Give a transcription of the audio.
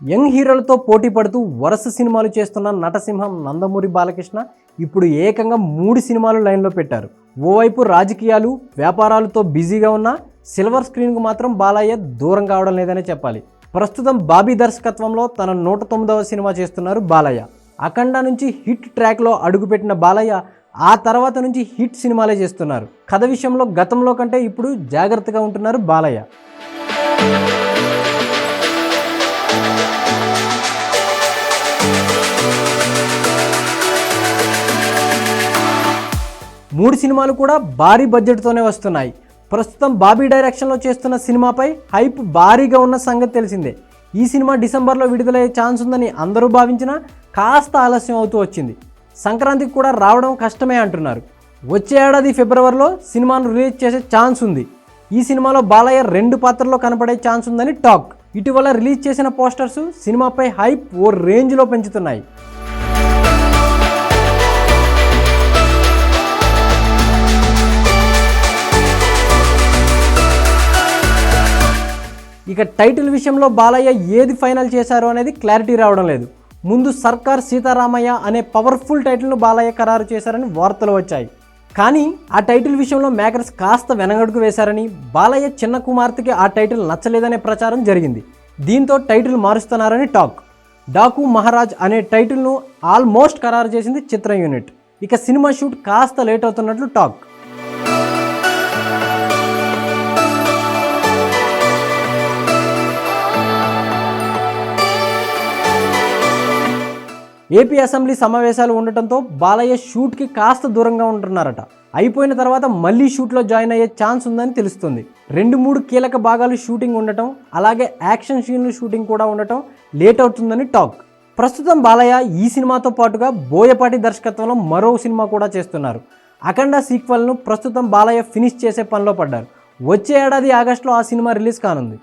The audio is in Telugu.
యంగ్ హీరోలతో పోటీ పడుతూ వరుస సినిమాలు చేస్తున్న నటసింహం నందమూరి బాలకృష్ణ ఇప్పుడు ఏకంగా మూడు సినిమాలు లైన్లో పెట్టారు. ఓవైపు రాజకీయాలు వ్యాపారాలతో బిజీగా ఉన్న సిల్వర్ స్క్రీన్కు మాత్రం బాలయ్య దూరం కావడం లేదనే చెప్పాలి. ప్రస్తుతం బాబీ దర్శకత్వంలో తన నూట తొమ్మిదవ సినిమా చేస్తున్నారు బాలయ్య. అఖండ నుంచి హిట్ ట్రాక్లో అడుగుపెట్టిన బాలయ్య ఆ తర్వాత నుంచి హిట్ సినిమాలే చేస్తున్నారు. కథ విషయంలో గతంలో కంటే ఇప్పుడు జాగ్రత్తగా ఉంటున్నారు బాలయ్య. మూడు సినిమాలు కూడా భారీ బడ్జెట్తోనే వస్తున్నాయి. ప్రస్తుతం బాబీ డైరెక్షన్లో చేస్తున్న సినిమాపై హైప్ భారీగా ఉన్న సంగతి తెలిసిందే. ఈ సినిమా డిసెంబర్లో విడుదలయ్యే ఛాన్స్ ఉందని అందరూ భావించినా కాస్త ఆలస్యం అవుతూ వచ్చింది. సంక్రాంతికి కూడా రావడం కష్టమే అంటున్నారు. వచ్చే ఏడాది ఫిబ్రవరిలో సినిమాను రిలీజ్ చేసే ఛాన్స్ ఉంది. ఈ సినిమాలో బాలయ్య రెండు పాత్రల్లో కనపడే ఛాన్స్ ఉందని టాక్. ఇటీవల రిలీజ్ చేసిన పోస్టర్స్ సినిమాపై హైప్ ఓ రేంజ్లో పెంచుతున్నాయి. ఇక టైటిల్ విషయంలో బాలయ్య ఏది ఫైనల్ చేశారో అనేది క్లారిటీ రావడం లేదు. ముందు సర్కార్ సీతారామయ్య అనే పవర్ఫుల్ టైటిల్ను బాలయ్య ఖరారు చేశారని వార్తలు వచ్చాయి. కానీ ఆ టైటిల్ విషయంలో మేకర్స్ కాస్త వెనగడుకు వేశారని బాలయ్య చిన్న కుమార్తెకి ఆ టైటిల్ నచ్చలేదనే ప్రచారం జరిగింది. దీంతో టైటిల్ మారుస్తున్నారని టాక్. డాకు మహారాజ్ అనే టైటిల్ను ఆల్మోస్ట్ ఖరారు చేసింది చిత్ర యూనిట్. ఇక సినిమా షూట్ కాస్త లేట్ అవుతున్నట్లు టాక్. ఏపీ అసెంబ్లీ సమావేశాలు ఉండటంతో బాలయ్య షూట్కి కాస్త దూరంగా ఉంటున్నారట. అయిపోయిన తర్వాత మళ్ళీ షూట్లో జాయిన్ అయ్యే ఛాన్స్ ఉందని తెలుస్తుంది. రెండు మూడు కీలక భాగాలు షూటింగ్ ఉండటం అలాగే యాక్షన్ సీన్లు షూటింగ్ కూడా ఉండటం లేట్ అవుతుందని టాక్. ప్రస్తుతం బాలయ్య ఈ సినిమాతో పాటుగా బోయపాటి దర్శకత్వంలో మరో సినిమా కూడా చేస్తున్నారు. అఖండ సీక్వెల్ను ప్రస్తుతం బాలయ్య ఫినిష్ చేసే పనిలో పడ్డారు. వచ్చే ఏడాది ఆగస్టులో ఆ సినిమా రిలీజ్ కానుంది.